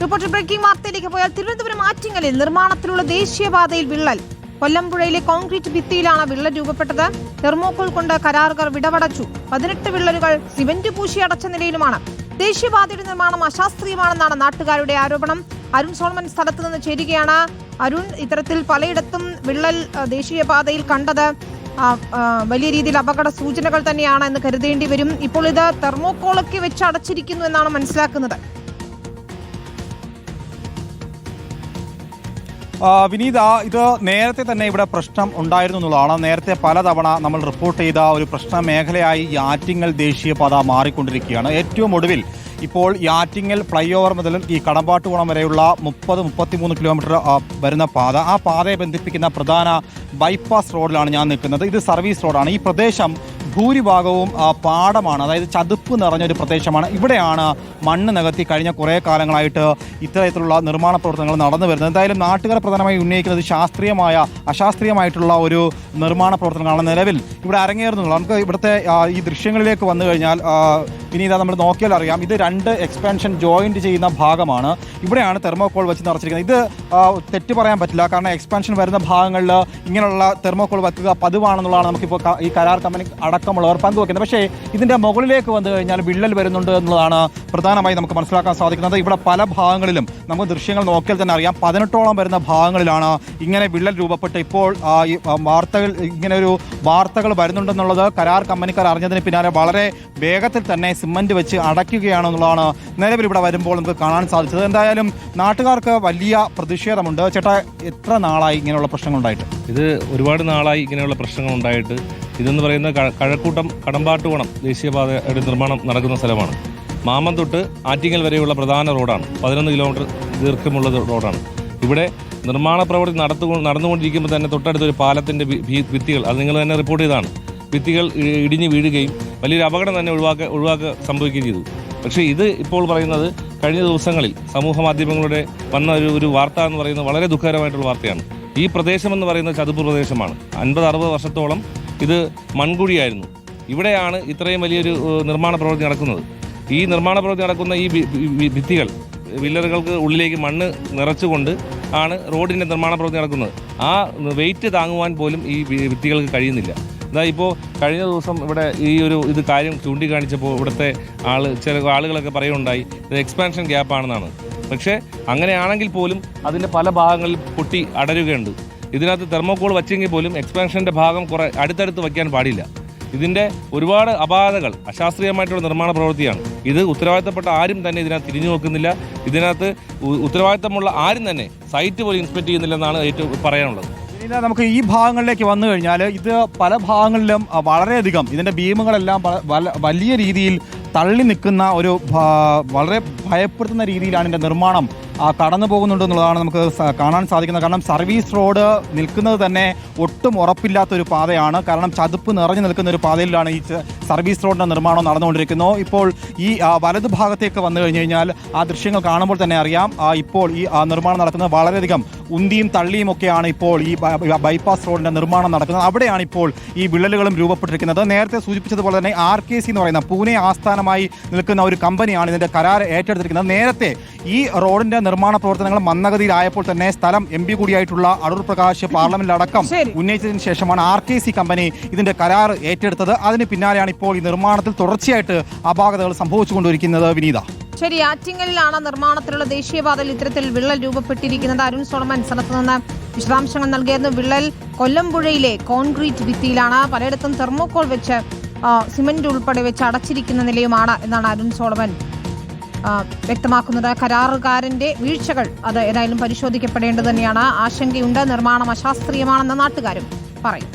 Reporter breaking വാർത്തയിലേക്ക് പോയാൽ തിരുവനന്തപുരം ആറ്റിങ്ങലിൽ നിർമ്മാണത്തിലുള്ള ദേശീയപാതയിൽ വിള്ളൽ. കൊല്ലമ്പുഴയിലെ കോൺക്രീറ്റ് ഭിത്തിയിലാണ് വിള്ളൽ രൂപപ്പെട്ടത്. തെർമോക്കോൾ കൊണ്ട് കരാറുകാർ വിടവടച്ചു. പതിനെട്ട് വിള്ളലുകൾ സിമന്റ് പൂശി അടച്ച നിലയിലുമാണ്. ദേശീയപാതയുടെ നിർമ്മാണം അശാസ്ത്രീയമാണെന്നാണ് നാട്ടുകാരുടെ ആരോപണം. അരുൺ സോൾമൻ സ്ഥലത്ത് നിന്ന് ചേരുകയാണ്. അരുൺ ഇത്തരത്തിൽ പലയിടത്തും വിള്ളൽ ദേശീയപാതയിൽ കണ്ടത് വലിയ രീതിയിൽ അപകട സൂചനകൾ തന്നെയാണ് എന്ന് കരുതേണ്ടി വരും. ഇപ്പോൾ ഇത് തെർമോക്കോളൊക്കെ വെച്ച് അടച്ചിരിക്കുന്നു എന്നാണ് മനസ്സിലാക്കുന്നത്. വിനീത ഇത് നേരത്തെ തന്നെ ഇവിടെ പ്രശ്നം ഉണ്ടായിരുന്നു എന്നുള്ളതാണ്. നേരത്തെ പലതവണ നമ്മൾ റിപ്പോർട്ട് ചെയ്ത ഒരു പ്രശ്ന മേഖലയായി യാറ്റിങ്ങൽ ദേശീയപാത മാറിക്കൊണ്ടിരിക്കുകയാണ്. ഏറ്റവും ഒടുവിൽ ഇപ്പോൾ യാറ്റിങ്ങൽ ഫ്ലൈ ഓവർ മുതൽ ഈ കടമ്പാട്ടുകുളം വരെയുള്ള മുപ്പത് മുപ്പത്തിമൂന്ന് കിലോമീറ്റർ വരുന്ന പാത. ആ പാതയെ ബന്ധിപ്പിക്കുന്ന പ്രധാന ബൈപ്പാസ് റോഡിലാണ് ഞാൻ നിൽക്കുന്നത്. ഇത് സർവീസ് റോഡാണ് ഈ പ്രദേശം ഭൂരിഭാഗവും പാടമാണ് അതായത് ചതുപ്പ് നിറഞ്ഞൊരു പ്രദേശമാണ്. ഇവിടെയാണ് മണ്ണ് നികത്തി കഴിഞ്ഞ കുറേ കാലങ്ങളായിട്ട് ഇത്തരത്തിലുള്ള നിർമ്മാണ പ്രവർത്തനങ്ങൾ നടന്നു വരുന്നത്. എന്തായാലും നാട്ടുകാർ പ്രധാനമായി ഉന്നയിക്കുന്നത് ശാസ്ത്രീയമായ അശാസ്ത്രീയമായിട്ടുള്ള ഒരു നിർമ്മാണ പ്രവർത്തനങ്ങളാണ് നിലവിൽ. ഇവിടെ അരങ്ങേറുന്നുള്ളൂ. നമുക്ക് ഇവിടുത്തെ ഈ ദൃശ്യങ്ങളിലേക്ക് വന്നു കഴിഞ്ഞാൽ ഇനി ഇതാ നമ്മൾ നോക്കിയാൽ അറിയാം. ഇത് രണ്ട് എക്സ്പാൻഷൻ ജോയിന്റ് ചെയ്യുന്ന ഭാഗമാണ്. ഇവിടെയാണ് തെർമോക്കോൾ വെച്ച് നിറച്ചിരിക്കുന്നത്. ഇത് തെറ്റ് പറയാൻ പറ്റില്ല. കാരണം എക്സ്പാൻഷൻ വരുന്ന ഭാഗങ്ങളിൽ ഇങ്ങനെയുള്ള തെർമോക്കോൾ വെക്കുക പതിവാണെന്നുള്ളതാണ് നമുക്കിപ്പോൾ ഈ കരാർ കമ്പനി അടക്കമുള്ളവർ പങ്കുവെക്കുന്നത് പക്ഷേ ഇതിന്റെ മുകളിലേക്ക് വന്നു കഴിഞ്ഞാൽ വിള്ളൽ വരുന്നുണ്ട് എന്നുള്ളതാണ് പ്രധാനമായി നമുക്ക് മനസ്സിലാക്കാൻ സാധിക്കുന്നത്. ഇവിടെ പല ഭാഗങ്ങളിലും നമുക്ക് ദൃശ്യങ്ങൾ നോക്കിയാൽ തന്നെ അറിയാം. പതിനെട്ടോളം വരുന്ന ഭാഗങ്ങളിലാണ് ഇങ്ങനെ വിള്ളൽ രൂപപ്പെട്ട് ഇപ്പോൾ വാർത്തകൾ ഇങ്ങനെ ഒരു വാർത്തകൾ വരുന്നുണ്ടെന്നുള്ളത് കരാർ കമ്പനിക്കാർ അറിഞ്ഞതിന് പിന്നാലെ വളരെ വേഗത്തിൽ തന്നെ സിമന്റ് വെച്ച് അടയ്ക്കുകയാണെന്നുള്ളതാണ് നിലവിൽ ഇവിടെ വരുമ്പോൾ നമുക്ക് കാണാൻ സാധിച്ചത്. എന്തായാലും നാട്ടുകാർക്ക് വലിയ പ്രതിഷേധമുണ്ട്. ചേട്ടാ എത്ര നാളായി ഇങ്ങനെയുള്ള പ്രശ്നങ്ങൾ ഉണ്ടായിട്ട് ഇത് ഒരുപാട് നാളായി ഇങ്ങനെയുള്ള പ്രശ്നങ്ങൾ ഉണ്ടായിട്ട് ഇതെന്ന് പറയുന്ന കഴക്കൂട്ടം കടമ്പാട്ടുകുണം ദേശീയപാതയുടെ നിർമ്മാണം നടക്കുന്ന സ്ഥലമാണ്. മാമം തൊട്ട് ആറ്റിങ്ങൽ വരെയുള്ള പ്രധാന റോഡാണ്. പതിനൊന്ന് കിലോമീറ്റർ ദീർഘമുള്ള റോഡാണ്. ഇവിടെ നിർമ്മാണ പ്രവൃത്തി നടത്തു നടന്നുകൊണ്ടിരിക്കുമ്പോൾ തന്നെ തൊട്ടടുത്തൊരു പാലത്തിന്റെ ഭിത്തികൾ അത് നിങ്ങൾ തന്നെ റിപ്പോർട്ട് ചെയ്താണ് ഭിത്തികൾ ഇടിഞ്ഞ് വീഴുകയും വലിയൊരു അപകടം തന്നെ ഒഴിവാക്ക ഒഴിവാക്ക സംഭവിക്കുകയും ചെയ്തു. പക്ഷേ ഇത് ഇപ്പോൾ പറയുന്നത് കഴിഞ്ഞ ദിവസങ്ങളിൽ സമൂഹ മാധ്യമങ്ങളുടെ വന്ന ഒരു ഒരു വാർത്ത എന്ന് പറയുന്നത് വളരെ ദുഃഖകരമായിട്ടുള്ള വാർത്തയാണ്. ഈ പ്രദേശം എന്ന് പറയുന്നത് ചതുപ്പ് പ്രദേശമാണ്. അൻപത് അറുപത് വർഷത്തോളം ഇത് മൺകുഴിയായിരുന്നു. ഇവിടെയാണ് ഇത്രയും വലിയൊരു നിർമ്മാണ പ്രവൃത്തി നടക്കുന്നത്. ഈ നിർമ്മാണ പ്രവൃത്തി നടക്കുന്ന ഈ ഭിത്തികൾ വില്ലറുകൾക്ക് ഉള്ളിലേക്ക് മണ്ണ് നിറച്ചുകൊണ്ട് ആണ് റോഡിന്റെ നിർമ്മാണ പ്രവൃത്തി നടക്കുന്നത്. ആ വെയിറ്റ് താങ്ങുവാൻ പോലും ഈ ഭിത്തികൾക്ക് കഴിയുന്നില്ല. ഇതാ ഇപ്പോൾ കഴിഞ്ഞ ദിവസം ഇവിടെ ഈ ഒരു ഇത് കാര്യം ചൂണ്ടിക്കാണിച്ചപ്പോൾ ഇവിടുത്തെ ആൾ ചില ആളുകളൊക്കെ പറയുകയുണ്ടായി ഇത് എക്സ്പാൻഷൻ ഗ്യാപ്പാണെന്നാണ്. പക്ഷേ അങ്ങനെയാണെങ്കിൽ പോലും അതിന്റെ പല ഭാഗങ്ങളിൽ പൊട്ടി അടരുകയുണ്ട്. ഇതിനകത്ത് തെർമോക്കോൾ വച്ചെങ്കിൽ പോലും എക്സ്പാൻഷന്റെ ഭാഗം കുറെ അടുത്തടുത്ത് വയ്ക്കാൻ പാടില്ല. ഇതിന്റെ ഒരുപാട് അപാകതകൾ അശാസ്ത്രീയമായിട്ടുള്ള നിർമ്മാണ പ്രവൃത്തിയാണ്. ഇത് ഉത്തരവാദിത്തപ്പെട്ട ആരും തന്നെ ഇതിനകത്ത് തിരിഞ്ഞു നോക്കുന്നില്ല. ഇതിനകത്ത് ഉത്തരവാദിത്തമുള്ള ആരും തന്നെ സൈറ്റ് പോലും ഇൻസ്പെക്ട് ചെയ്യുന്നില്ലെന്നാണ് ഏറ്റവും പറയാനുള്ളത്. നമുക്ക് ഈ ഭാഗങ്ങളിലേക്ക് വന്നു കഴിഞ്ഞാൽ ഇത് പല ഭാഗങ്ങളിലും വളരെയധികം ഇതിന്റെ ഭീമുകളെല്ലാം വലിയ രീതിയിൽ തള്ളി നിൽക്കുന്ന ഒരു വളരെ ഭയപ്പെടുത്തുന്ന രീതിയിലാണ് ഇതിന്റെ നിർമ്മാണം. കടന്നു പോകുന്നുണ്ട് എന്നുള്ളതാണ് നമുക്ക് കാണാൻ സാധിക്കുന്നത്. കാരണം സർവീസ് റോഡ് നിൽക്കുന്നത് തന്നെ ഒട്ടും ഉറപ്പില്ലാത്ത ഒരു പാതയാണ്. കാരണം ചതുപ്പ് നിറഞ്ഞു നിൽക്കുന്ന ഒരു പാതയിലാണ് ഈ സർവീസ് റോഡിന്റെ നിർമ്മാണം നടന്നുകൊണ്ടിരിക്കുന്നത് ഇപ്പോൾ ഈ വലതുഭാഗത്തേക്ക് ഭാഗത്തേക്ക് വന്നു കഴിഞ്ഞു കഴിഞ്ഞാൽ ആ ദൃശ്യങ്ങൾ കാണുമ്പോൾ തന്നെ അറിയാം. ഇപ്പോൾ ഈ നിർമ്മാണം നടക്കുന്നത് വളരെയധികം ഉന്തിയും തള്ളിയും ഒക്കെയാണ് ഇപ്പോൾ ഈ ബൈപ്പാസ് റോഡിന്റെ നിർമ്മാണം നടക്കുന്നത്. അവിടെയാണ് ഇപ്പോൾ ഈ വിള്ളലുകളും രൂപപ്പെട്ടിരിക്കുന്നത്. നേരത്തെ സൂചിപ്പിച്ചതുപോലെ തന്നെ ആർ കെ സി എന്ന് പറയുന്ന പൂനെ ആസ്ഥാനമായി നിൽക്കുന്ന ഒരു കമ്പനിയാണ് ഇതിന്റെ കരാർ ഏറ്റെടുത്തിരിക്കുന്നത്. നേരത്തെ ഈ റോഡിന്റെ നിർമ്മാണ പ്രവർത്തനങ്ങൾ മന്ദഗതിയിലായപ്പോൾ തന്നെ സ്ഥലം എം പി കൂടിയായിട്ടുള്ള അടൂർ പ്രകാശ് പാർലമെന്റിലടക്കം. ഉന്നയിച്ചതിന് ശേഷമാണ് ആർ കെ സി കമ്പനി ഇതിന്റെ കരാർ ഏറ്റെടുത്തത്. അതിന് പിന്നാലെയാണ് ഇപ്പോൾ ഈ നിർമ്മാണത്തിൽ തുടർച്ചയായിട്ട് അപാകതകൾ സംഭവിച്ചുകൊണ്ടിരിക്കുന്നത്. വിനീത. ശരി ആറ്റിങ്ങലിലാണ് നിർമ്മാണത്തിലുള്ള ദേശീയപാതയിൽ ഇത്തരത്തിൽ വിള്ളൽ രൂപപ്പെട്ടിരിക്കുന്നത്. അരുൺ സോളമൻ സ്ഥലത്ത് നിന്ന് വിശദാംശങ്ങൾ നൽകിയിരുന്നു. വിള്ളൽ കൊല്ലംപുഴയിലെ കോൺക്രീറ്റ് ഭിത്തിയിലാണ്. പലയിടത്തും തെർമോക്കോൾ വെച്ച് സിമന്റ് ഉൾപ്പെടെ വെച്ച് അടച്ചിരിക്കുന്ന നിലയുമാണ് എന്നാണ് അരുൺ സോളമൻ വ്യക്തമാക്കുന്നത്. കരാറുകാരന്റെ വീഴ്ചകൾ അത് ഏതായാലും പരിശോധിക്കപ്പെടേണ്ടത് തന്നെയാണ്. ആശങ്കയുണ്ട്. നിർമ്മാണം അശാസ്ത്രീയമാണെന്ന് നാട്ടുകാരും പറയും.